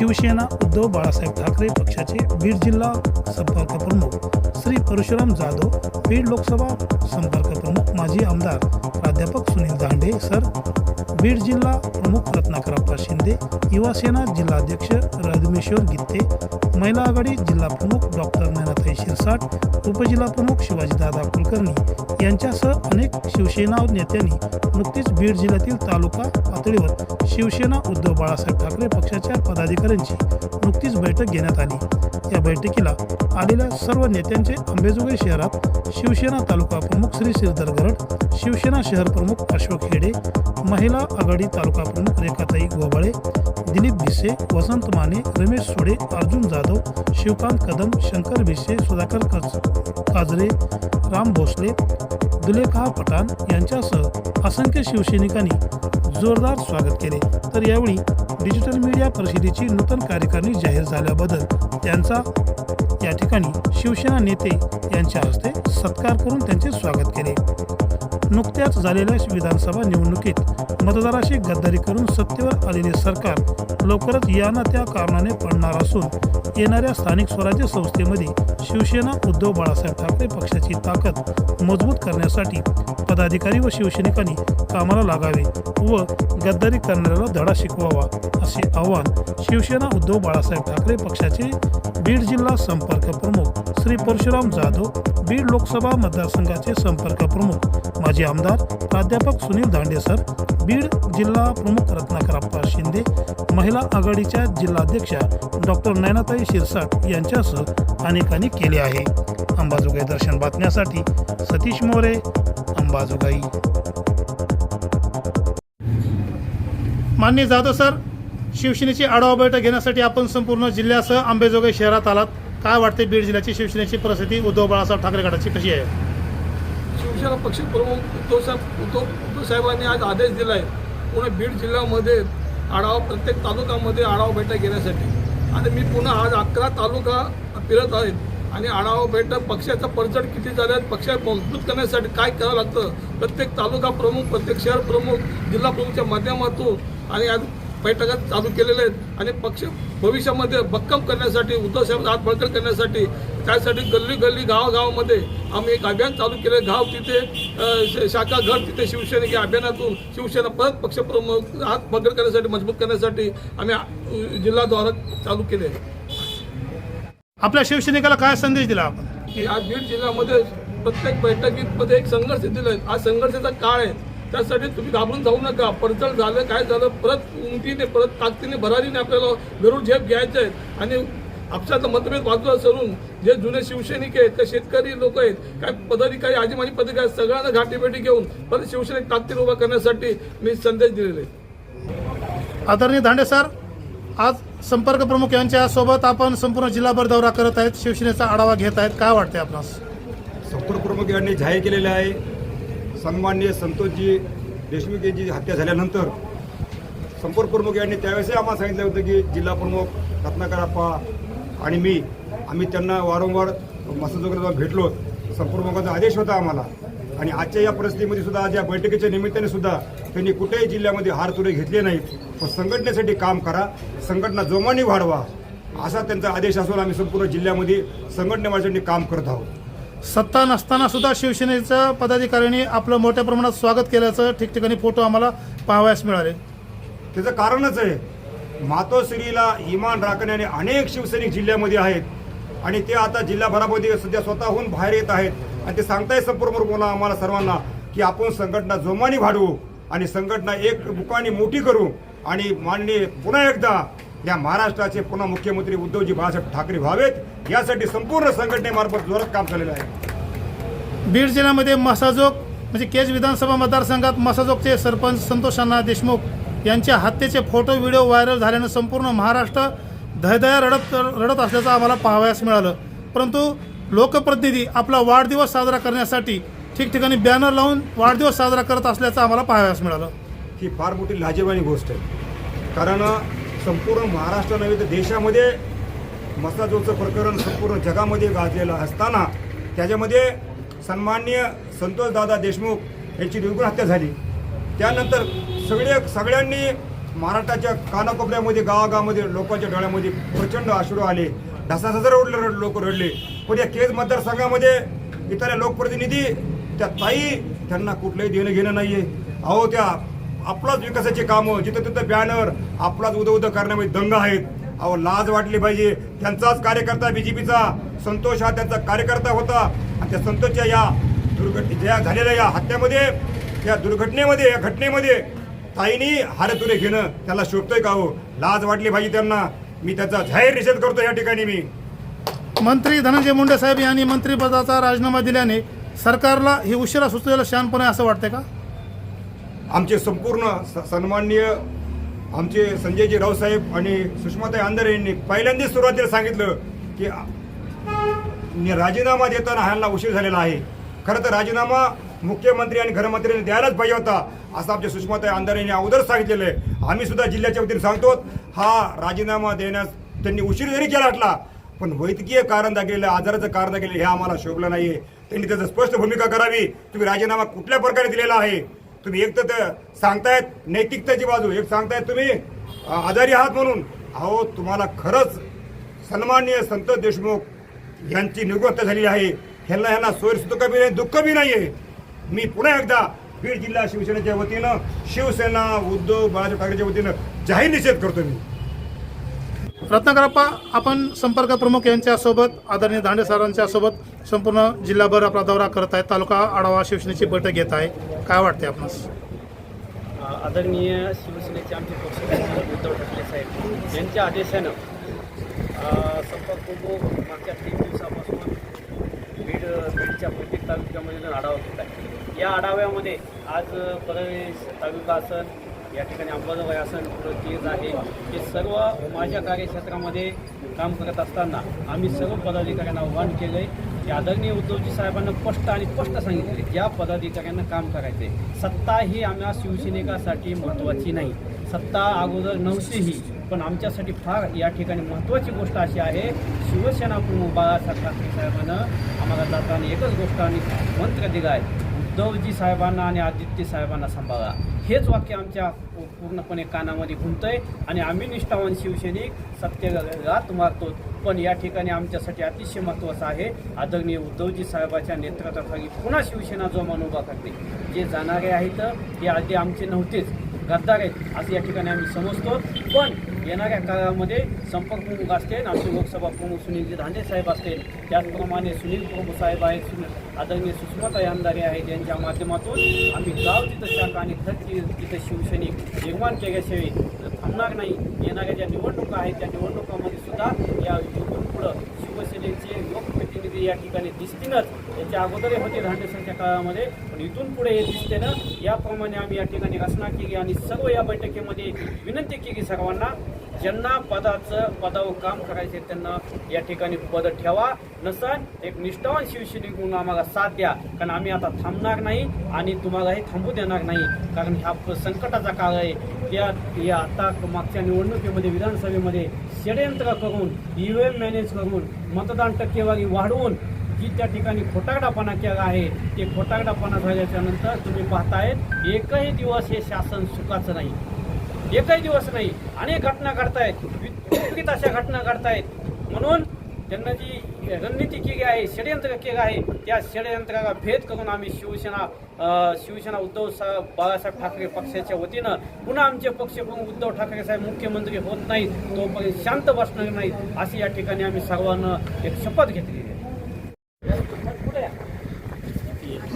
शिवसेना उद्धव बाळासाहेब ठाकरे पक्षाचे बीड जिल्हा संपर्क प्रमुख श्री परशुराम जाधव बीड लोकसभा संपर्क प्रमुख माजी आमदार प्राध्यापक सुनील दांडे सर बीड जिल्हा प्रमुख रत्नाकरप्पा शिंदे युवासेना जिल्हाध्यक्ष रजमेश्वर गित्ते महिला आघाडी जिल्हा प्रमुख डॉक्टर नैनाताई शिरसाट उपजिल्हा प्रमुख शिवाजीदादा कुलकर्णी यांच्यासह अनेक शिवसेना नेत्यांनी नुकतीच बीड जिल्ह्यातील तालुका पातळीवर शिवसेना उद्धव बाळासाहेब ठाकरे पक्षाच्या पदाधिकाऱ्यांची नुकतीच बैठक घेण्यात आली. या बैठकीला आलेल्या सर्व नेत्यांचे अंबेजोगाई शहरात शिवसेना तालुका प्रमुख श्री श्रीधर गरड शिवसेना शहर प्रमुख अशोक हेडे महिला आघाडी तालुका प्रमुख रेखाताई गोबाळे दिलीप भिसे वसंत माने रमेश सोडे अर्जुन जाधव शिवकांत कदम शंकर भिसे सुधाकर काजरे राम भोसले दुलेखा पठाण यांच्यासह असंख्य शिवसैनिकांनी जोरदार स्वागत केले. तर यावेळी डिजिटल मीडिया परिषदेची नूतन कार्यकारिणी जाहीर झाल्याबद्दल त्यांचा या ठिकाणी शिवसेना नेते यांच्या हस्ते सत्कार करून त्यांचे स्वागत केले. नुकत्याच झालेल्या विधानसभा निवडणुकीत मतदाराशी गद्दारी करून सत्तेवर आलेले सरकार लवकरच या ना त्या कारणाने पडणार असून येणाऱ्या स्थानिक स्वराज्य संस्थेमध्ये शिवसेना उद्धव बाळासाहेब ठाकरे पक्षाची ताकद मजबूत करण्यासाठी पदाधिकारी व शिवसैनिकांनी कामाला लागावे व गद्दारी करणाऱ्याला धडा शिकवावा असे आवाहन शिवसेना उद्धव बाळासाहेब ठाकरे पक्षाचे बीड जिल्हा संपर्क प्रमुख श्री परशुराम जाधव बीड लोकसभा मतदारसंघाचे संपर्क प्रमुख माजी आमदार प्राध्यापक सुनील दांडे सर बीड जिल्हा प्रमुख रत्नाकरप्पा शिंदे महिला आघाडीच्या जिल्हाध्यक्षा डॉक्टर नैनाताई शिरसाट यांच्यासह अनेकांनी केले आहे. अंबाजोगाई दर्शन बातम्यासाठी सतीश मोरे अंबाजोगाई. मान्य जाधव सर शिवसेनेची आढावा बैठक घेण्यासाठी आपण संपूर्ण जिल्ह्यासह अंबेजोगाई शहरात आलात. काय वाटते बीड जिल्ह्याची शिवसेनेची परिस्थिती? उद्धव बाळासाहेब ठाकरे गटाची कशी आहे? शिवसेना पक्षप्रमुख उद्धव साहेब उद्धव उद्धव साहेबांनी आज आदेश दिला आहे पुणे बीड जिल्ह्यामध्ये आढावा प्रत्येक तालुक्यामध्ये आढावा बैठक घेण्यासाठी. आणि मी पुन्हा आज अकरा तालुका फिरत आहेत आणि आढावा बैठक पक्षाचा पडझड किती झाले आहेत पक्ष मजबूत करण्यासाठी काय करावं लागतं? प्रत्येक तालुका प्रमुख प्रत्येक शहर प्रमुख जिल्हा प्रमुखच्या माध्यमातून आणि आज बैठका चालू केलेल्या आहेत. आणि पक्ष भविष्यामध्ये भक्कम करण्यासाठी उद्धव साहेब हात बळकट करण्यासाठी त्यासाठी गल्ली गल्ली गावागावामध्ये आम्ही एक अभियान चालू केलं गाव तिथे शाखा घर तिथे शिवसेना या अभियानातून शिवसेना परत पक्षप्रमुख हात बळकट करण्यासाठी मजबूत करण्यासाठी आम्ही जिल्हाद्वारा चालू केले आपल्या शिवसैनिकाला काय संदेश दिला आपण? की आज बीड जिल्ह्यामध्ये प्रत्येक बैठकीमध्ये एक संघर्ष दिला आहे आज संघर्षाचा काळ आहे. त्यासाठी तुम्ही घाबरून जाऊ नका. पडचण झालं काय झालं परत उमटीने परत ताकदीने भरारीने आपल्याला गरुड झेप घ्यायचे आहेत आणि आपसाचा मतभेद बाजूला सरून जे जुने शिवसैनिक आहेत काय शेतकरी लोक आहेत काय पदाधिकारी आजी माजी पदाधिकारी आहेत, सगळ्यांना गाठीभेटी घेऊन परत शिवसेनेक ताकदीन उभा करण्यासाठी मी संदेश दिलेले आदरणीय दांडे सर आज संपर्क प्रमुख यांच्या सोबत आपण संपूर्ण जिल्हाभर दौरा करत आहेत. शिवसेनेचा आढावा घेत आहेत. काय वाटते आपणास? संपर्क प्रमुख यांनी जाहीर केलेले आहे सन्मान्य संतोषजी देशमुख यांची हत्या झाल्यानंतर संपर्क प्रमुख यांनी त्यावेळेसही आम्हाला सांगितलं होतं की जिल्हा प्रमुख रत्नाकरप्पा आणि मी आम्ही त्यांना वारंवार मसाजोगला भेटलो संपर्क आदेश होता आम्हाला. आणि आजच्या या परिस्थितीमध्ये सुद्धा आज या बैठकीच्या निमित्ताने सुद्धा त्यांनी कुठेही जिल्ह्यामध्ये हार तुरे घेतले नाहीत. पण संघटनेसाठी काम करा संघटना जोमाने वाढवा असा त्यांचा आदेश असून आम्ही संपूर्ण जिल्ह्यामध्ये संघटनेसाठी काम करत आहोत. सत्ता नसताना सुद्धा शिवसेनेच्या पदाधिकाऱ्यांनी आपलं मोठ्या प्रमाणात स्वागत केल्याचं ठिकठिकाणी फोटो आम्हाला पाहावयास मिळाले. त्याचं कारणच आहे मातोश्रीला इमान राखण्याने अनेक शिवसैनिक जिल्ह्यामध्ये आहेत. आणि ते आता जिल्हाभरामध्ये सध्या स्वतःहून बाहेर येत आहेत. आणि ते सांगताय संपूर्ण बोला आम्हाला सर्वांना की आपण संघटना जोमाने वाढवू आणि संघटना एक बुकानी मोठी करू. आणि माननीय पुन्हा एकदा या महाराष्ट्राचे पुन्हा मुख्यमंत्री उद्धवजी बाळासाहेब ठाकरे व्हावेत यासाठी संपूर्ण संघटनेमार्फत जोरात काम चाललेलं आहे. बीड जिल्ह्यामध्ये मसाजोग म्हणजे केज विधानसभा मतदारसंघात मसाजोगचे सरपंच संतोष अण्णा देशमुख यांच्या हत्येचे फोटो व्हिडिओ व्हायरल झाल्यानं संपूर्ण महाराष्ट्र दहदया रडत रडत असल्याचं आम्हाला पाहावयास मिळालं. परंतु लोकप्रतिनिधी आपला वाढदिवस साजरा करण्यासाठी ठिकठिकाणी बॅनर लावून वाढदिवस साजरा करत असल्याचं आम्हाला पाहावयास मिळालं. ही फार मोठी लाजीवानी गोष्ट आहे. कारण संपूर्ण महाराष्ट्र नव्हे तर देशामध्ये मसाजोचं प्रकरण संपूर्ण जगामध्ये गाजलेलं असताना त्याच्यामध्ये सन्माननीय संतोषदादा देशमुख यांची निर्गुण हत्या झाली. त्यानंतर सगळे सगळ्यांनी महाराष्ट्राच्या कानाकोपऱ्यामध्ये गावागावामध्ये लोकांच्या डोळ्यामध्ये प्रचंड आश्रू आले. ढसाढसा उडले लोक रडले. पण या केज मतदारसंघामध्ये इतर लोकप्रतिनिधी त्या ताई त्यांना कुठलंही देणं घेणं नाही आहे अहो त्या आपलाच विकासाचे कामं जिथं तिथं बॅनर आपलाच उदं उदं करण्यामध्ये दंग आहेत. अहो लाज वाटली पाहिजे. त्यांचाच कार्यकर्ता बीजेपीचा संतोष हा त्यांचा कार्यकर्ता होता. आणि त्या संतोषच्या या दुर्घट ज्या झालेल्या या हत्यामध्ये या दुर्घटनेमध्ये या घटनेमध्ये ताईनी हारतुरे घेणं त्याला शोभतोय का हो? लाज वाटली पाहिजे त्यांना. मी त्याचा जाहीर निषेध करतो या ठिकाणी मी. मंत्री धनंजय मुंडे साहेब यांनी मंत्रिपदाचा राजीनामा दिल्याने सरकारला ही उशिरा सुचलेलं शहाणपणे असं वाटतंय का? आमचे संपूर्ण स- सन्माननीय आमचे संजयजी रावसाहेब आणि सुषमाताई आंधरे यांनी पहिल्यांदाच सुरुवातीला सांगितलं की राजीनामा देताना ह्यांना उशीर झालेला आहे. खरं तर राजीनामा मुख्यमंत्री आणि घरमंत्र्यांनी द्यायलाच पाहिजे होता असं आमच्या सुषमाताई आंदरे यांनी अगोदर सांगितलेलं आहे. आम्ही सुद्धा जिल्ह्याच्या वतीने सांगतो हा राजीनामा देण्यास त्यांनी उशीर जरी केला वाटला पण वैद्यकीय कारण दाखलेलं आजाराचं कारण दाखलेलं हे आम्हाला शोभलं नाही त्यांनी त्याचं स्पष्ट भूमिका करावी. तुम्ही राजीनामा कुठल्या प्रकारे दिलेला आहे? तुम्ही एक तर सांगतायत नैतिकतेची बाजू एक सांगतायत तुम्ही आजारी आहात म्हणून. अहो तुम्हाला खरंच सन्माननीय संत देशमुख यांची निवृत्त झाली आहे. ह्यांना ह्यांना सोयीसुद्धा कमी नाही दुःख बी आहे मी पुन्हा एकदा बीड जिल्हा शिवसेनेच्या वतीनं शिवसेना उद्धव बाळासाहेब ठाकरेच्या वतीनं जाहीर निषेध करतो मी. रत्नाकरप्पा आपण संपर्क प्रमुख यांच्यासोबत आदरणीय दांडे सरांच्या सोबत संपूर्ण जिल्हाभर आपला दौरा करत आहे तालुका आढावा शिवसेनेची बैठक घेत आहे. काय वाटते आपणास? आदरणीय शिवसेनेचे आमचे पक्षप्रमुख उद्धव ठाकरे साहेब यांच्या आदेशानं संपर्क प्रमुख मागच्या तीन दिवसापासून बीड बीडच्या प्रत्येक तालुक्यामध्ये आढावा घेत आहे या आढाव्यामध्ये आज परवेश तालुका असन या ठिकाणी अंबाजोगाई असन पुढं केज आहे. हे सर्व माझ्या कार्यक्षेत्रामध्ये काम करत असताना आम्ही सर्व पदाधिकाऱ्यांना आव्हान केलं आहे की आदरणीय उद्धवजी साहेबांना स्पष्ट आणि स्पष्ट सांगितले ज्या पदाधिकाऱ्यांना काम करायचे सत्ता ही आम्हाला शिवसैनिकासाठी महत्त्वाची नाही. सत्ता अगोदर नव्हतीही पण आमच्यासाठी फार या ठिकाणी महत्त्वाची गोष्ट अशी आहे. शिवसेना प्रमुख बाळासाहेब ठाकरे साहेबांना आम्हाला जाताना एकच गोष्ट आणि मंत्र दिला आहे उद्धवजी साहेबांना आणि आदित्य साहेबांना सांभाळा. हेच वाक्य आमच्या पूर्णपणे कानामध्ये घुमतंय आणि आम्ही निष्ठावान शिवसैनिक सत्यघात मारतो. पण या ठिकाणी आमच्यासाठी अतिशय महत्त्वाचं आहे आदरणीय उद्धवजी साहेबाच्या नेतृत्वाखाली पुन्हा शिवसेना जो उभा करते. जे जाणारे आहेत ते आधी आमचे नव्हतेच. गद्दार आहेत. असं या ठिकाणी आम्ही समजतो. पण येणाऱ्या काळामध्ये संपर्क प्रमुख असतील आमचे लोकसभा प्रमुख सुनीलजी धांडे साहेब असतील त्याचप्रमाणे सुनील प्रभू साहेब आहेत सुनील आदरणीय सुषमाताई आमदारे आहेत यांच्या माध्यमातून आम्ही गाव तिथं शाखा आणि खत तिथं शिवसैनिक निर्माण केल्याशिवाय थांबणार नाही. येणाऱ्या ज्या निवडणुका आहेत त्या निवडणुकामध्ये सुद्धा या पुढं शिवसेनेचे लोकप्रतिनिधी या ठिकाणी दिसतीलच. याच्या अगोदरही होते धांडेसरच्या काळामध्ये पण इथून पुढे हे दिसते ना याप्रमाणे आम्ही या ठिकाणी रचना केली आणि सर्व या बैठकीमध्ये विनंती केली सर्वांना. ज्यांना पदाचं पदावर काम करायचे त्यांना या ठिकाणी पद ठेवा. नसन एक निष्ठावान शिवसैनिक म्हणून आम्हाला साथ द्या. कारण आम्ही आता थांबणार नाही आणि तुम्हालाही थांबू देणार नाही. कारण ह्या संकटाचा काळ आहे. या या आता मागच्या निवडणुकीमध्ये विधानसभेमध्ये षडयंत्र करून ई व्ही एम मॅनेज करून मतदान टक्केवारी वाढवून जी त्या ठिकाणी खोटारडापणा केला आहे ते खोटारडापणा झाल्याच्यानंतर तुम्ही पाहतायत एकही दिवस हे शासन सुखाचं नाही. एकही दिवस नाही अनेक घटना घडतायत. विपरीत अशा घटना घडतायत. म्हणून त्यांना जी रणनीती केली आहे षडयंत्र केलं आहे त्या षडयंत्राला भेद करून आम्ही शिवसेना शिवसेना उद्धव सा बाळासाहेब ठाकरे पक्षाच्या वतीनं पुन्हा आमचे पक्षप्रमुख उद्धव ठाकरे साहेब मुख्यमंत्री होत नाहीत तोपर्यंत शांत बसणार नाहीत अशी या ठिकाणी आम्ही सर्वांना एक शपथ घेतली आहे.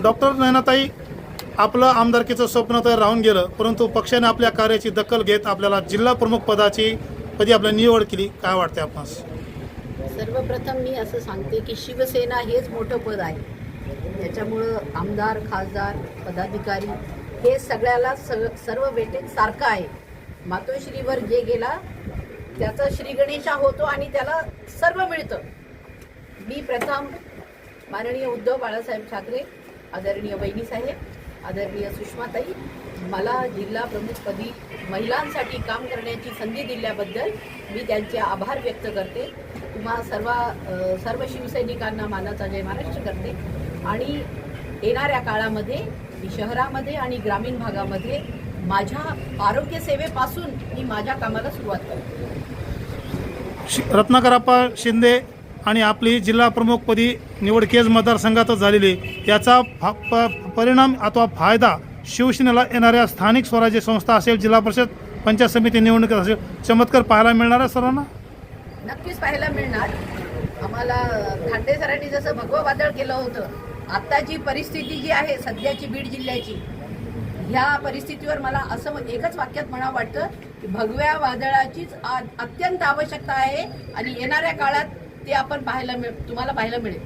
डॉक्टर नयनाताई आपलं आमदारकीचं स्वप्न तर राहून गेलं परंतु पक्षाने आपल्या कार्याची दखल घेत आपल्याला जिल्हा प्रमुख पदाची पदी आपल्या निवड केली. काय वाटते आपण सर्वप्रथम मी असं सांगते की शिवसेना हेच मोठं पद आहे. त्याच्यामुळं आमदार खासदार पदाधिकारी हे सगळ्याला स सर्व वेटेज सारखं आहे. मातोश्रीवर जे गेला त्याचा श्रीगणेशा होतो आणि त्याला सर्व मिळतं. मी प्रथम माननीय उद्धव बाळासाहेब ठाकरे आदरणीय वहिनीसाहेब आदरणीय सुषमाताई मला जिल्हा प्रमुखपदी महिलांसाठी काम करण्याची संधी दिल्याबद्दल मी त्यांचे आभार व्यक्त करते. तुम्हा सर्व सर्व शिवसैनिकांना मानाचा जय महाराष्ट्र करते. आणि येणाऱ्या काळामध्ये शहरामध्ये आणि ग्रामीण भागामध्ये माझ्या आरोग्यसेवेपासून मी माझ्या कामाला सुरुवात करते. शि- शिंदे आणि आपली जिल्हा प्रमुखपदी निवड केज मतदारसंघातच झालेली आहे. याचा फा प- परिणाम अथवा फायदा शिवसेनेला येणाऱ्या स्थानिक स्वराज्य संस्था असेल जिल्हा परिषद पंचायत समिती निवडणुकीत असेल चमत्कार पाहायला मिळणार आहे सर्वांना नक्कीच पाहायला मिळणार आम्हाला खांडे सरांनी जसं भगवं वादळ केलं होतं आत्ताची जी परिस्थिती जी आहे सध्याची बीड जिल्ह्याची ह्या परिस्थितीवर मला असं एकच वाक्यात म्हणावं वाटतं की भगव्या वादळाचीच आ- अत्यंत आवश्यकता आहे आणि येणाऱ्या काळात ते आपण पाहायला मिळ तुम्हाला पाहायला मिळेल.